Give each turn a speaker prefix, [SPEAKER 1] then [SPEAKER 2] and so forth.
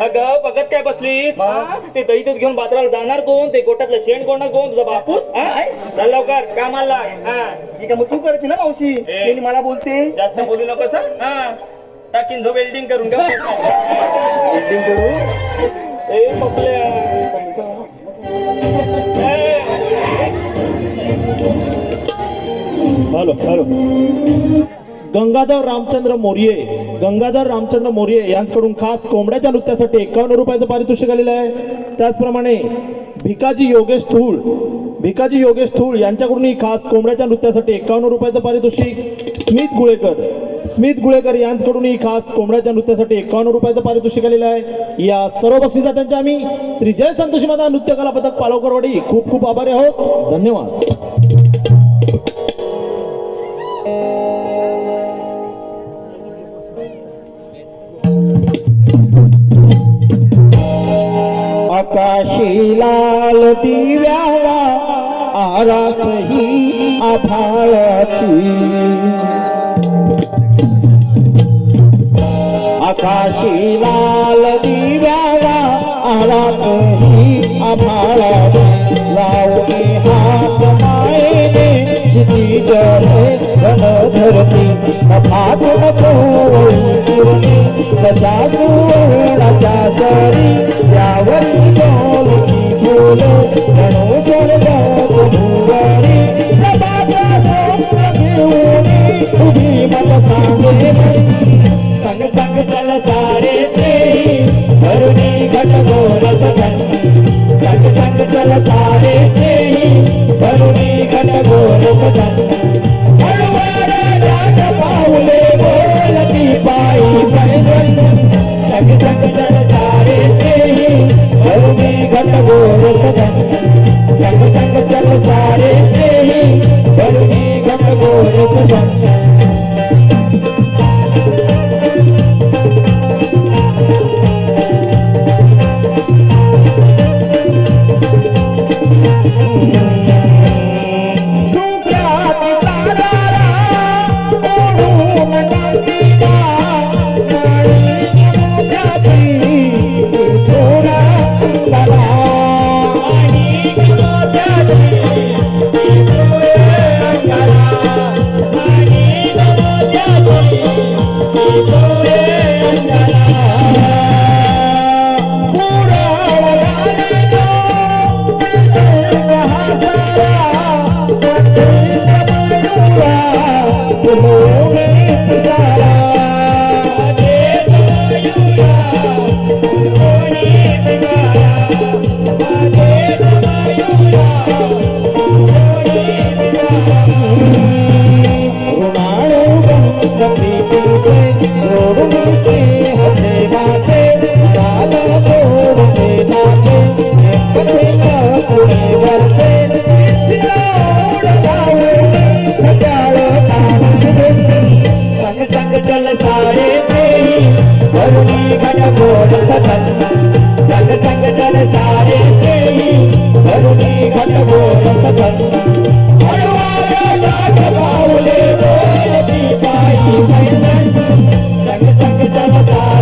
[SPEAKER 1] अगं बघत काय बसलीस? ते दही दूध घेऊन बाजाराला जाणार कोण? ते गोटातलं शेण कोण कोण? तुझा बापूस? हा? चल लवकर कामाला लाग. हा.
[SPEAKER 2] ठीक आहे मग तू करते ना मावशी. त्यांनी मला बोलते.
[SPEAKER 1] जास्त बोलू नकोस हं? हा. टाकीन झो वेल्डिंग करून घ्या
[SPEAKER 2] Welding करू?
[SPEAKER 1] ए पपल्या ए,
[SPEAKER 3] हॅलो हॅलो. गंगाधर रामचंद्र मोर्ये गंगाधर रामचंद्र मोर्ये यांच्याकडून खास कोंबड्याच्या नृत्यासाठी एकावन्न रुपयाचं पारितोषिक आलेलं आहे. त्याचप्रमाणे भिकाजी योगेश थूळ भिकाजी योगेश थूळ यांच्याकडूनही खास कोंबड्याच्या नृत्यासाठी एकावन्न रुपयाचं पारितोषिक. स्मित गुळेकर स्मित गुळेकर यांच्याकडूनही खास कोंबड्याच्या नृत्यासाठी एकावन्न रुपयाचं पारितोषिक आलेलं आहे. या सर्व बक्षिसात्यांचे आम्ही. श्री जय संतोषी माता नृत्य कला पथक पालवकरवाडी खूप खूप आभारी आहोत. धन्यवाद.
[SPEAKER 4] आकाशी लाल दिव्याला आरास ही आभाळाची. आकाशी लाल दिव्याला आरास ही आभाळाची. लावणी हात मायेने क्षिती जले वन धरती नफात नको किरणी कशा सुवर्णाच्या सरी यावर धरुणी घट गोर सगन संग संग चल सारे Oh. धरुणी गण गोड सतत. जग संग जन सारे स्नेही धरुणी गण गोड सतत. हळूवार डाक पाऊले बोलती पायी पैदल संग संग जन सारे